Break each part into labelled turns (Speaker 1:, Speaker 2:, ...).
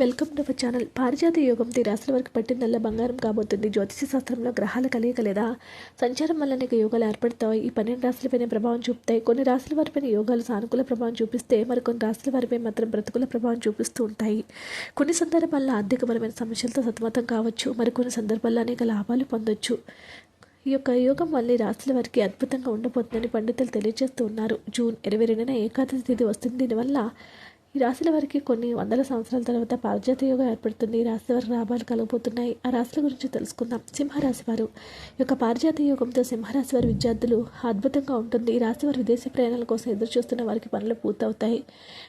Speaker 1: Welcome to our channel. పారిజాత యోగం the రాశుల వరకు పట్టిందల్లా బంగారం కాబోతుంది. జ్యోతిష శాస్త్రంలో గ్రహాల కలయిక లేదా సంచారం వల్ల అనేక యోగాలు ఏర్పడతాయి. ఈ పన్నెండు రాశులపైన ప్రభావం చూపుతాయి. కొన్ని రాశుల వారిపైన యోగాలు సానుకూల ప్రభావం చూపిస్తే మరికొన్ని రాశుల వారిపై మాత్రం ప్రతికూల ప్రభావం చూపిస్తూ ఉంటాయి. కొన్ని సందర్భాల్లో ఆర్థికపరమైన సమస్యలతో సతమతం కావచ్చు. మరికొన్ని సందర్భాల్లో అనేక లాభాలు పొందొచ్చు. ఈ యొక్క యోగం వల్ల రాశుల వారికి అద్భుతంగా ఉండబోతుందని పండితులు తెలియజేస్తూ ఉన్నారు. జూన్ ఇరవై రెండున ఏకాదశి తిథి వస్తుంది. దీనివల్ల ఈ రాశుల వారికి కొన్ని వందల సంవత్సరాల తర్వాత పారిజాత యోగం ఏర్పడుతుంది. ఈ రాశి వారికి లాభాలు కలగబోతున్నాయి. ఆ రాశుల గురించి తెలుసుకుందాం. సింహరాశి వారు. ఈ యొక్క పారిజాత యోగంతో సింహరాశి వారి విద్యార్థులు అద్భుతంగా ఉంటుంది. ఈ రాశి వారు విదేశీ ప్రయాణాల కోసం ఎదురు చూస్తున్న వారికి పనులు పూర్తవుతాయి.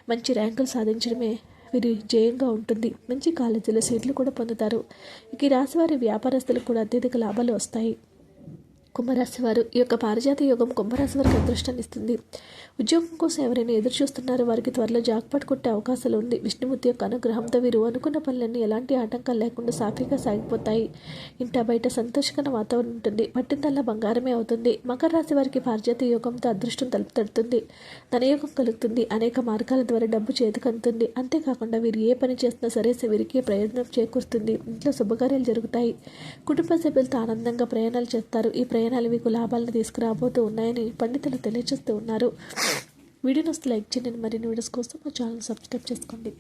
Speaker 1: మంచి ర్యాంకులు సాధించడమే వీరి జయంగా ఉంటుంది. మంచి కాలేజీలో సీట్లు కూడా పొందుతారు. ఇక ఈ రాశి వారి వ్యాపారస్తులకు కూడా అత్యధిక లాభాలు వస్తాయి. కుంభరాశి వారు ఈ యొక్క పారిజాత యోగం కుంభరాశి వారికి అదృష్టాన్ని ఇస్తుంది. ఉద్యోగం కోసం ఎవరైనా ఎదురు చూస్తున్నారో వారికి త్వరలో జాక్పాట్ కొట్టే అవకాశాలు ఉంది. విష్ణుమూర్తి యొక్క అనుగ్రహంతో వీరు అనుకున్న పనులన్నీ ఎలాంటి ఆటంకాలు లేకుండా సాఫీగా సాగిపోతాయి. ఇంట బయట సంతోషకర వాతావరణం ఉంటుంది. పట్టిందల్లా బంగారమే అవుతుంది. మకర రాశి వారికి పారిజాత యోగంతో అదృష్టం తలుపు తడుతుంది. ధనయోగం కలుగుతుంది. అనేక మార్గాల ద్వారా డబ్బు చేతికి అందుతుంది. అంతేకాకుండా వీరు ఏ పని చేసినా సరే వీరికి ప్రయోజనం చేకూరుతుంది ఇంట్లో శుభకార్యాలు జరుగుతాయి. కుటుంబ సభ్యులతో ఆనందంగా ప్రయాణాలు చేస్తారు. ఈ నేరాలు మీకు లాభాలను తీసుకురాబోతూ ఉన్నాయని పండితులు తెలియజేస్తూ ఉన్నారు. వీడియోని వస్తే లైక్ చేయండి. మరిన్ని వీడియోస్ కోసం మా ఛానల్ సబ్స్క్రైబ్ చేసుకోండి.